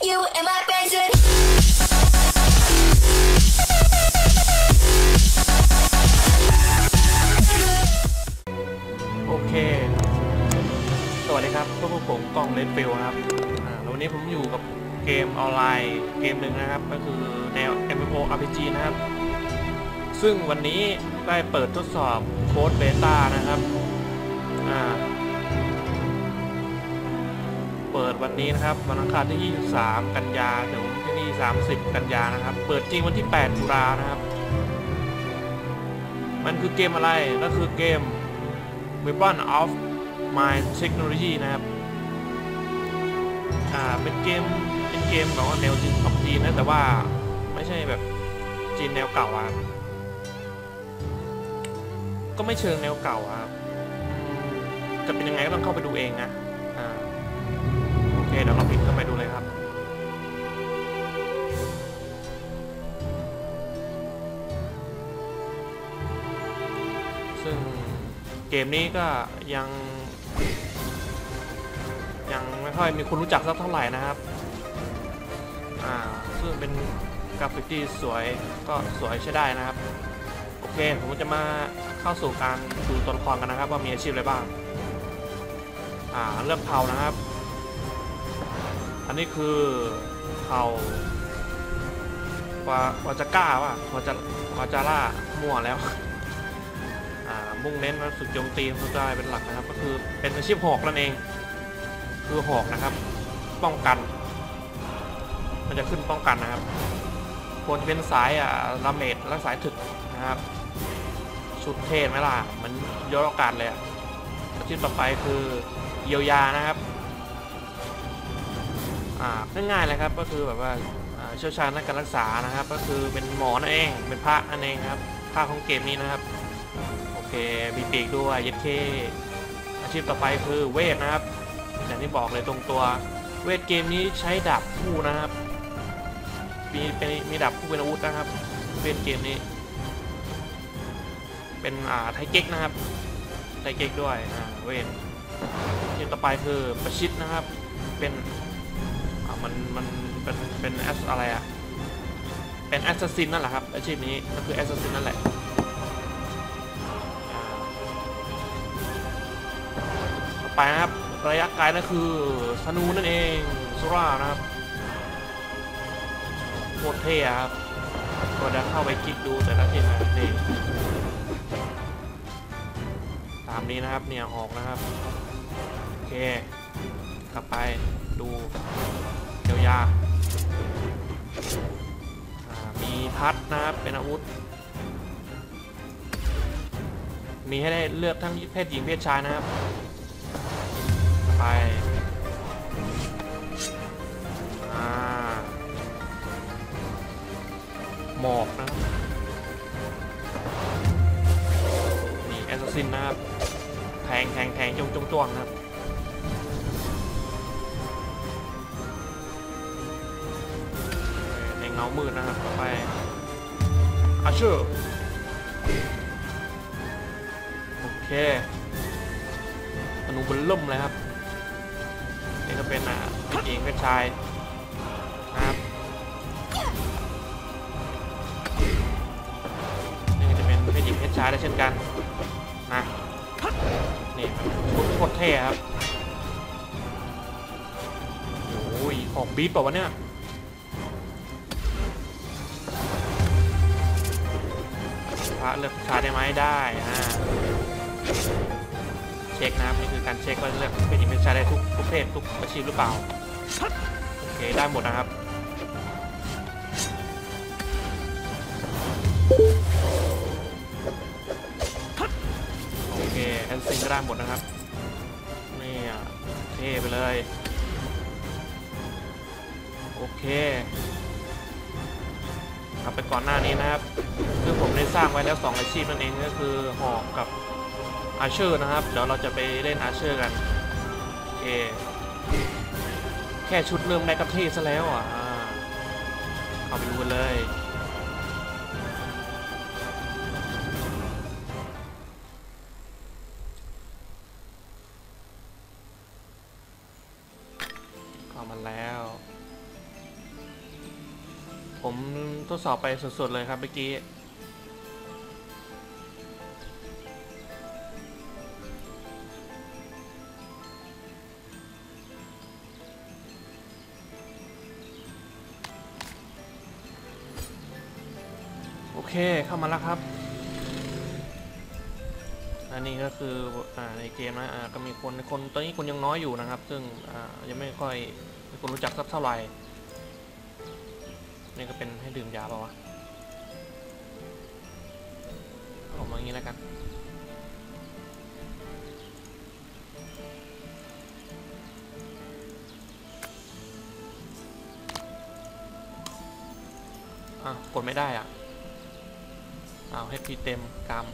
You and my friends would โอเค สวัสดีครับพวกผมกล้องเลนฟิลครับอ่าแล้ววันนี้ผมอยู่กับเกมออนไลน์เกมหนึ่งนะครับ ก็คือแนว MMO RPG นะครับ ซึ่งวันนี้ได้เปิดทดสอบโค้ดเบต้านะครับ อ่า เปิดวันนี้นะครับวันอังคารที่ 23 กันยาถึงที่นี่ 30 กันยานะครับ เปิดจริงวันที่ 8 ตุลานะครับ มันคือเกมอะไรก็คือเกม Weapon of Mind Technology นะครับอ่าเป็นเกมเป็นเกมแบบว่าแนวจีนของจีนนะแต่ว่าไม่ใช่แบบจีนแนวเก่าอะก็ไม่เชิงแนวเก่าอะอืมจะเป็นยังไงก็ต้องเข้าไปดูเองนะ เคเดี๋ยวเราปิดเข้าไปดูเลยครับซึ่งเกมนี้ก็ยัง ยังไม่ค่อยมีคนรู้จักสักเท่าไหร่นะครับ อ่า ซึ่งเป็นกราฟิกที่สวยก็สวยใช้ได้นะครับ โอเค ผมจะมาเข้าสู่การดูตัวละครกันนะครับ ว่ามีอาชีพอะไรบ้าง อ่าเลือกเผานะครับ อันนี้คือเผ่าวาวาจาก้าว่ะวาจาวาจาร่ามั่วแล้ว อ่า มุ่งเน้นมาฝึกโจมตีฝึกได้เป็นหลักนะครับ ก็คือเป็นอาชีพหอกนั่นเอง คือหอกนะครับ ป้องกัน มันจะขึ้นป้องกันนะครับควรจะเป็นสายอ่าลาเมดและสายถึกนะครับชุดเทศไหมล่ะ มันยกโอกาสเลยอะอาชีพต่อไปคือเยียวยานะครับ ง่ายๆเลยครับก็คือแบบว่าเชี่ยวชาญด้านการรักษานะครับ ก็คือเป็นหมอนั่นเองเป็นพระนั่นเองครับพระของเกมนี้นะครับโอเคมีปีกด้วยเย็ดเคอาชีพต่อไปคือเวทนะครับอย่างที่บอกเลยตรงตัวเวทเกมนี้ใช้ดาบคู่นะครับ มีเป็นมีดาบคู่เป็นอาวุธนะครับ เวทเกมนี้ เป็นอ่าไทเก๊กนะครับไทเก๊กด้วยเวทอาชีพต่อไปคือประชิดนะครับ เป็น มันมันเป็นเป็นแอสอะไรอะเป็นแอสซัสซินนั่นแหละครับอาชีพนี้ก็คือแอสซัสซินนั่นแหละไปนะครับ ระยะไกลนั่นคือธนูนั่นเองสุรานะครับโคตรเท่ครับก็จะเข้าไปคลิกดูแต่ละทีนะนี่ตามนี้นะครับเนี่ยออกนะครับ โอเค กลับไปดู ยียวยามีพัดนะครับเป็นอาวุธ มีให้ได้เลือกทั้งเพศหญิงเพศชายนะครับ ไปหมอกนะครับนี่แอสซัสซินนะครับแทงแทงแทงจงจงจ้วงนะครับ มืดนะครับต่อไปอาเชอร์โอเคอนุบลล่มเลยครับนี่ก็เป็นอะเพศหญิงเพศชายนะครับนี่ก็จะเป็นเพศหญิงเพศชายได้เช่นกันนะนี่ชุดโคตรเท่ครับโอ้ยออกบีทเปล่าวะเนี่ย พระเลือกชายได้ไหมได้อ่าเช็คนะครับนี่คือการเช็คว่าเลือกเป็นหญิงเป็นชายได้ทุกทุกเพศทุกอาชีพหรือเปล่าโอเคได้หมดนะครับโอเคแอนซิงก็ได้หมดนะครับนี่อะเท่ไปเลยโอเค ไปก่อนหน้านี้นะครับคือผมได้สร้างไว้แล้ว 2 อาชีพนั่นเองก็คือหอกกับอาเชอร์นะครับเดี๋ยวเราจะไปเล่นอาเชอร์กันโอเคแค่ชุดเริ่มได้กับเทซะแล้วอะเข้าไปดูกันเลยเข้ามาแล้ว ผมทดสอบไปสดๆเลยครับเมื่อกี้โอเค เข้ามาแล้วครับ อันนี้ก็คืออในเกมนะก็มีคนคนตอนนี้คนยังน้อยอยู่นะครับ ซึ่งยังไม่ค่อยคนรู้จักสักเท่าไหร่ นี่ก็เป็นให้ดื่มยาเปล่าวะออกมาอย่างนี้แล้วกันอะกดไม่ได้อะเอาให้พีเต็มกรรม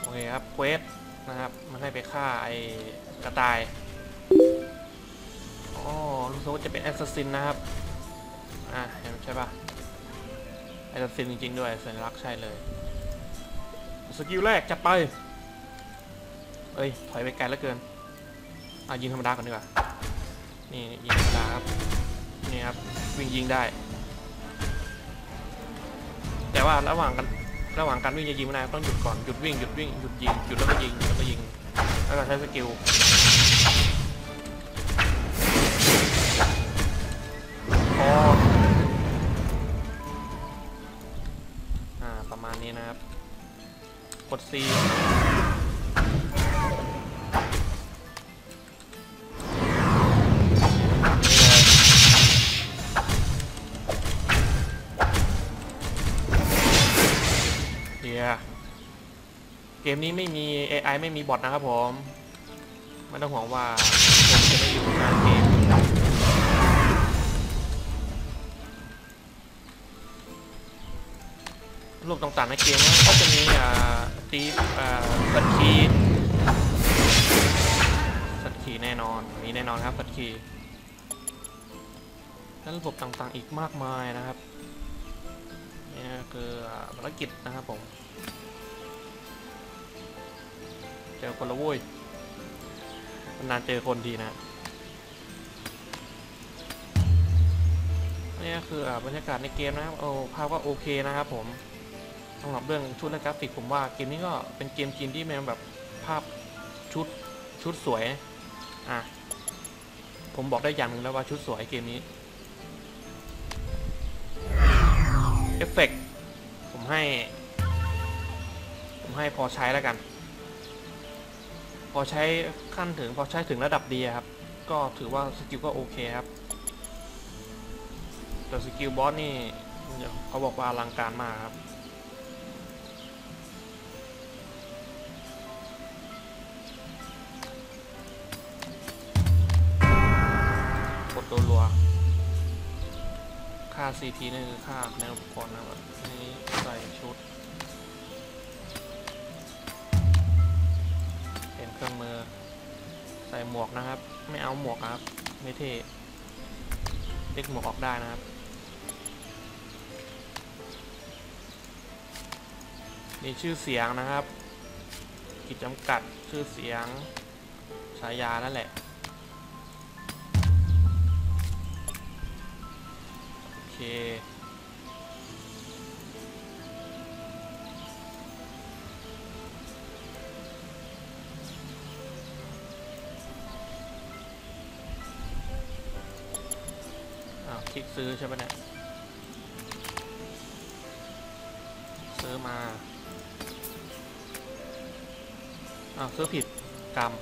โอเคครับเควสนะครับ มันให้ไปฆ่าไอ้กระต่ายอ๋อรู้สึกว่าจะเป็นแอสซัสซินนะครับ อะเห็นใช่ปะแอสซัสซินจริง ๆ ด้วยสัญลักษณ์ใช่เลย สกิลแรกจัดไป เอ้ย ถอยไปไกลแล้วเกิน อะ ยิงธรรมดาก่อนดีกว่า นี่ยิงธรรมดาครับ นี่ครับ วิ่งยิงได้ แต่ว่าระหว่างกันระหว่างการวิ่งจะยิงไม่ได้ต้องหยุดก่อน หยุดวิ่ง หยุดวิ่ง หยุดยิง หยุดแล้วก็ยิงหยุดแล้วก็ยิง แล้วก็ใช้สกิลามาณนี้นะครับ กด C เดียเกมนี้ไม่มี AI ไม่มีบอทนะครับผม ไม่ต้องห่วงว่าผมจะไม่อยู่กลางเกม รูปต่างๆในเกมก็จะมีอ่าตีอ่าสัตว์คีสัตว์คีแน่นอนมีแน่นอนครับสัตว์คีและระบบต่างๆอีกมากมายนะครับนี่คือภารกิจนะครับผมเจอคนละโว้ยนานเจอคนทีนะนี่คืออบรรยากาศในเกมนะครับโอ้ภาพก็โอเคนะครับผมำหรับเรื่องชุดและกราฟิกผมว่าเกมนี้ก็เป็นเกมจีนที่มันแบบภาพชุดชุดสวยอะผมบอกได้อย่างหนึ่งแล้วว่าชุดสวยเกมนี้เอฟเฟกต์ผมให้ ผมให้พอใช้แล้วกัน พอใช้ขั้นถึงพอใช้ถึงระดับดีครับ ก็ถือว่าสกิลก็โอเคครับแต่สกิลบอสนี่เขาบอกว่าอลังการมากครับ ตัวรัว ค่า CP นี่คือค่าในอุปกรณ์นะครับนนี้ใส่ชุด เป็นเครื่องมือ ใส่หมวกนะครับ ไม่เอาหมวกครับ ไม่เท่เล็กหมวกออกได้นะครับ มีชื่อเสียงนะครับ กิจจำกัดชื่อเสียงฉายานั่นแหละ เคอ้าวคลิกซื้อใช่ปะเนี่ย ซื้อมา อ้าวซื้อผิดกรรม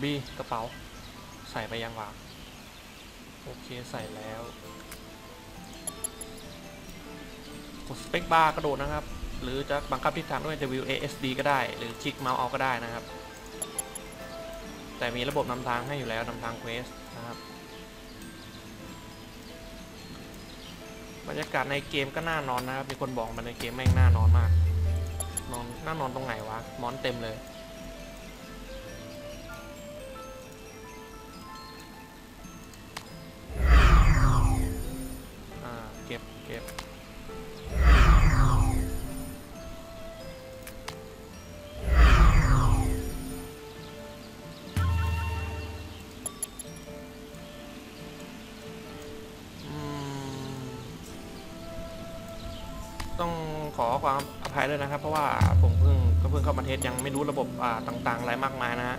ากด B กระเป๋า ใส่ไปยังวะโอเคใส่แล้วกดสเปคบาร์กระโดดนะครับ หรือจะบังคับทิศทางด้วย WASD ก็ได้ หรือคลิกเมาส์เอาก็ได้นะครับ แต่มีระบบนำทางให้อยู่แล้วนำทางเควสนะครับบรรยากาศในเกมก็น่านอนนะครับ มีคนบอกมาในเกมแม่งน่านอนมาก นอนน่านอนตรงไหนวะมอนเต็มเลย ก็บเก็บต้องขอความอภัยด้วยนะครับ เพราะว่าผมเพิ่งก็เพิ่งเข้ามาเทสยังไม่รู้ระบบต่างๆอะไรมากมายนะฮะ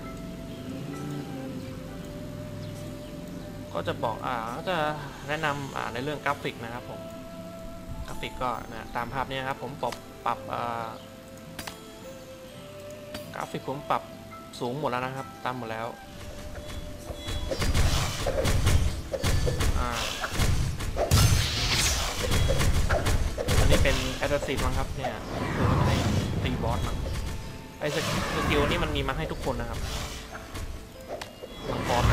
ก็จะบอกอ่าก็จะแนะนำอ่าในเรื่องกราฟิกนะครับผมกราฟิกก็นะตามภาพนี้ครับผมปรับปรับอ่ากราฟิกผมปรับสูงหมดแล้วนะครับ ตามหมดแล้วอ่าอันนี้เป็นแอตซิมั้งครับเนี่ยคือมันให้ตีบอสมั้งไอ้สกิสกิลนี่มันมีมาให้ทุกคนนะครับมังบอส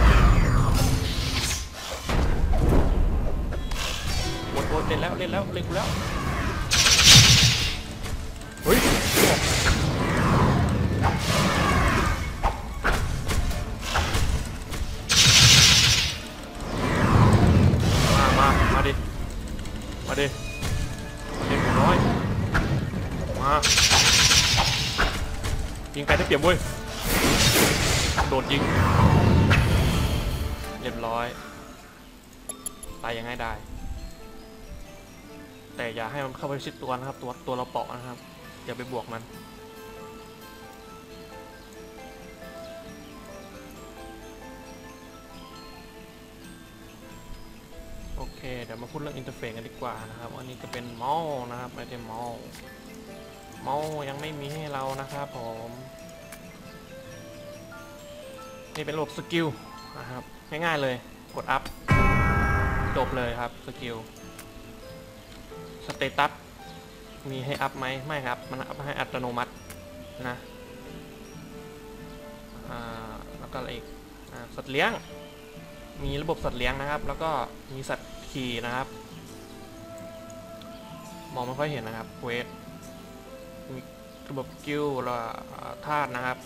เล่นแล้วเล่นแล้วเล่นกูแล้วเฮ้ยมามามาดิมาดิเด็กน้อยมายิงไปได้เปรียบเว้ยโดดยิงเรียบร้อย ตายยังไงได้ แต่อย่าให้มันเข้าไปชิดตัวนะครับ ตัวตัวเราเปาะนะครับ อย่าไปบวกมัน โอเค เดี๋ยวมาพูดเรื่องอินเทอร์เฟซกันดีกว่านะครับอันนี้จะเป็นมอลนะครับไม่ใช่มอลมอลยังไม่มีให้เรานะครับผม นี่เป็นระบบสกิลนะครับ ง่ายๆเลย กดอัพ จบเลยครับสกิล สเตตัสมีให้อัพไหมไม่ครับ มันอัพให้อัตโนมัตินะแล้วก็อะไรอีกอสัตว์เลี้ยง มีระบบสัตว์เลี้ยงนะครับ แล้วก็มีสัตว์ขี่นะครับ มองไม่ค่อยเห็นนะครับเวทมีระบบกิลและธาตุนะครับ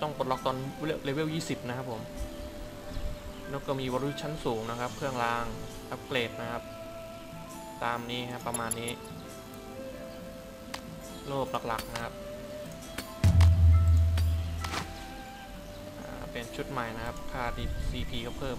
ต้องปลดล็อกตอนเลเวล 20 นะครับผม แล้วก็มีวอลูชั่นสูงนะครับ เครื่องราง อัปเกรดนะครับ ตามนี้ครับประมาณนี้ระบหลักๆนะครับเป็นชุดใหม่นะครับ ค่า CP ก็เพิ่ม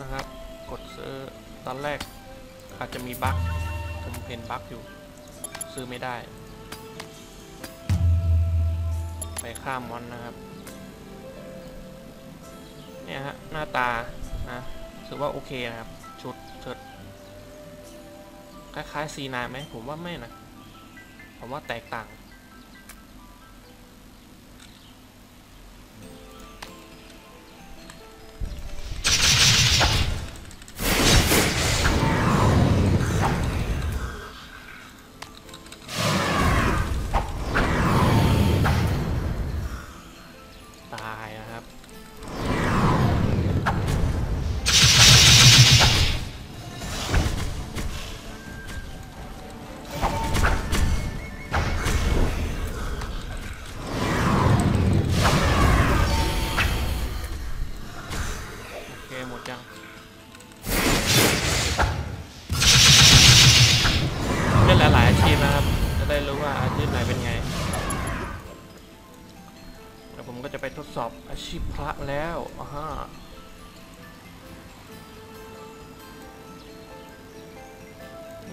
นะครับ กดซื้อตอนแรกอาจจะมีบั๊กผมเห็นบั๊กอยู่ ซื้อไม่ได้ ไปข้ามมอนนะครับ เนี่ยฮะ หน้าตานะถือว่าโอเคนะครับ ชุดเชิดคล้ายๆซีนาไหมผมว่าไม่นะ ผมว่าแตกต่าง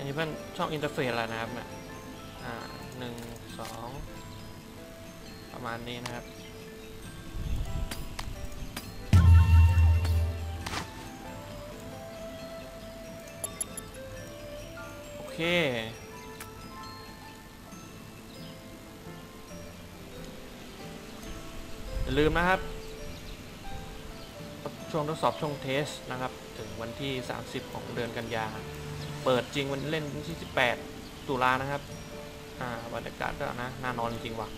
นี้เป็นช่องอินเทอร์เฟซแล้วนะครับเนี่ยอ่าหนึ่งสองประมาณนี้นะครับโอเคอย่าลืมนะครับช่วงทดสอบช่วงเทสนะครับ ถึงวันที่ 30 ของเดือนกันยา เปิดจริงวันเล่นวันที่ 18 ตุลานะครับ อ่าบรรยากาศก็นะน่านอนจริงว่ะ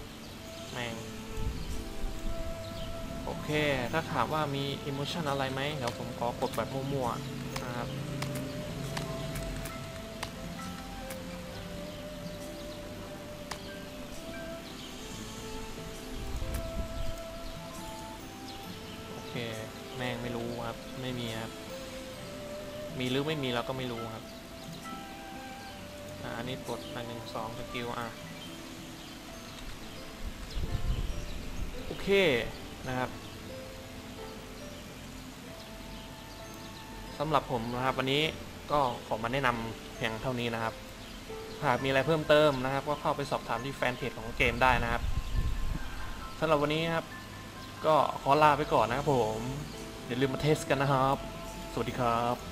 แม่งโอเค ถ้าถามว่ามีอิโมชันอะไรไหมเดี๋ยวผมขอกดแบบมั่วๆนะครับโอเค แมงไม่รู้ครับ ไม่มีครับ มีหรือไม่มีเราก็ไม่รู้ครับ อันนี้กดอันหนึ่งสองสกิลอะโอเคนะครับสำหรับผมนะครับ วันนี้ก็ขอมาแนะนำเพียงเท่านี้นะครับ หากมีอะไรเพิ่มเติมนะครับ ก็เข้าไปสอบถามที่แฟนเพจของเกมได้นะครับสำหรับวันนี้ครับ ก็ขอลาไปก่อนนะครับผมอย่าลืมมาเทสกันนะครับ สวัสดีครับ